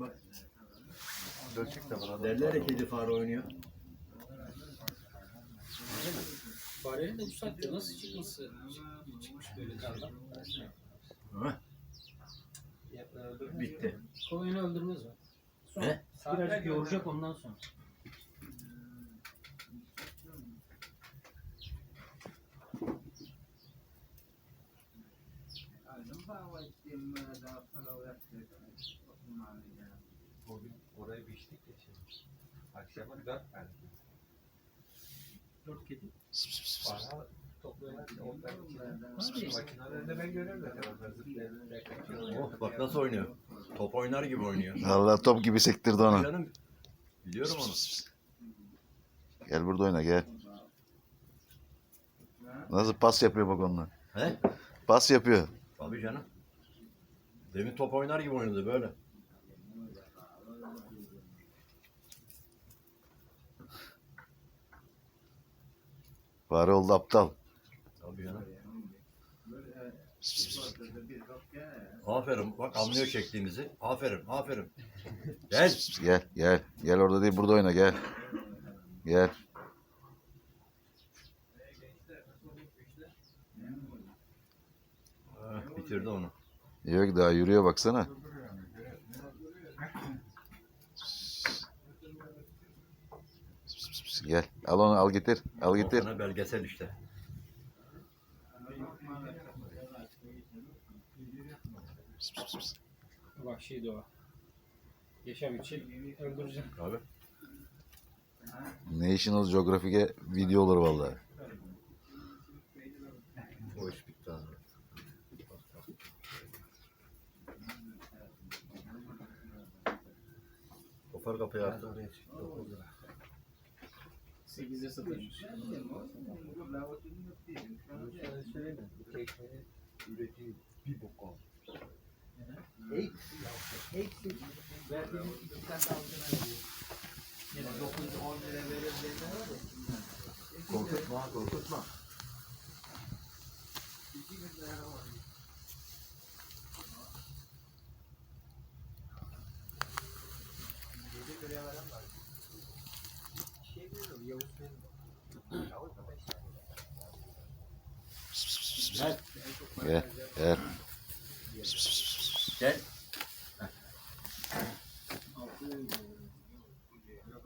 Bak Dölçük de var. derler ya kedi fare oynuyor. Farenin de bu saatte nasıl çıkması çıkmış böyle kardan? Ha, bitti. Koyunu öldürmez o. Sonra He? birazcık yoğuracak ondan sonra. Biçtik ya şimdi. Akşama dört tane. Dört kedi. Bana topluyorlar. işte. Makinelerinde ben. Onlar. Oh bak nasıl oynuyor. Top oynar gibi oynuyor. Allah top gibi sektirdi onu. Canım biliyorum onu. Gel burada oyna gel. Nasıl pas yapıyor bak onlar. He? Pas yapıyor. Tabii canım. Demin top oynar gibi oynadı böyle. Fare oldu aptal. Tabii canım. Aferin bak anlıyor çektiğimizi. Aferin aferin. Gel. Gel gel. Gel orada değil burada oyna gel. Gel. Ha, bitirdi onu. Yok daha yürüyor baksana. Gel. Al onu al getir. Al getir. Sana belgesel işte. Vahşi doğa. Yaşam için öldüreceğim. Abi. National Geographic'e video olur vallahi. O iş bitti abi. Kopar kapıyı artık. 8'e satılmış. Ürettiği bir bok oldu. Verdiğimiz iki tane de alacağım. Yine 910 lira verebilirler var ya. Korkutma, korkutma. Gel. Gel. Gel. Gel.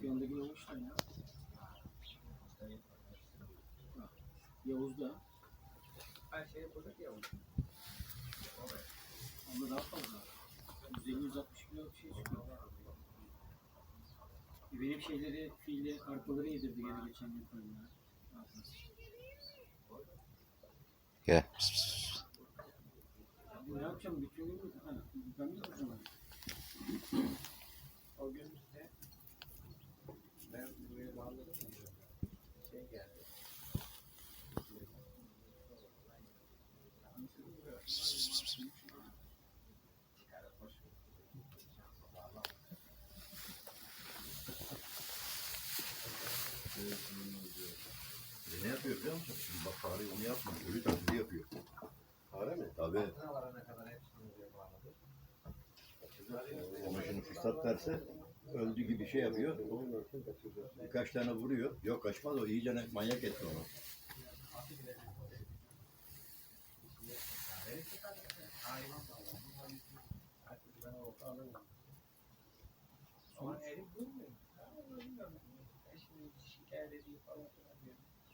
Yanındaki Yavuz da ya. Yavuz da. Onda daha fazla. 150-160 kilo bir şey çıkıyor. Benim şeyleri, fiili arpaları yedirdi gene geçen gün koyunlara. Gel. Ne yapacağım? Bütün gün mü? Ha, ben mi yapacağım? O gün işte ben buraya bağladım. Şey geldi. E ne yapıyor biliyor musun? Şimdi bak fare onu yapma. Ölü taklidi yapıyor. Fare mi? Tabii. Varana kadar hepsini buraya bağladım. Ona şimdi fırsat verse öldü gibi şey yapıyor. Birkaç tane vuruyor. Yok kaçmaz o iyice manyak etti onu. Ama herif bulmuyor. Ben bilmiyorum. Ben şimdi şikayet edeyim falan filan diyorum.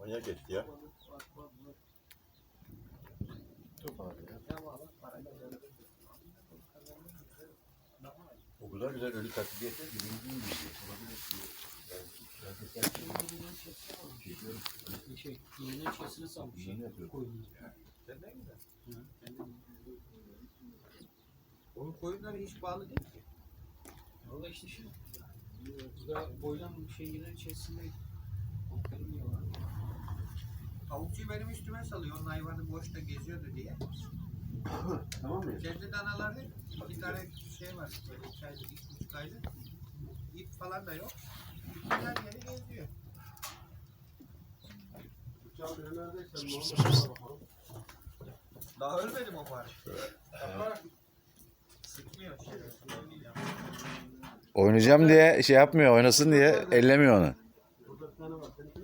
Manyak etti ya. O kadar güzel ölü taklidi etti. Birinci gibi. Şey, iğne içerisine salmış. İğne yapıyor. Koyunu. Sen ne güzel. Hı, Onun koyunları hiç bağlı değil ki. Valla işte şu. Burada boylan şeylerin içerisinde otlarım yiyorlar. Tavukçu benim üstüme salıyor. Onun hayvanı boşta geziyordu diye. Tamam mı? Kendi danaları iki tane şey var. Böyle iki aylık, iki buçuk aylık. İp falan da yok. İkiler yeri geziyor. Uçağın neredeyse Muhammed bakalım. Daha ölmedim o fare. Sıkmıyor şey. Oynayacağım diye şey yapmıyor, oynasın diye ellemiyor onu.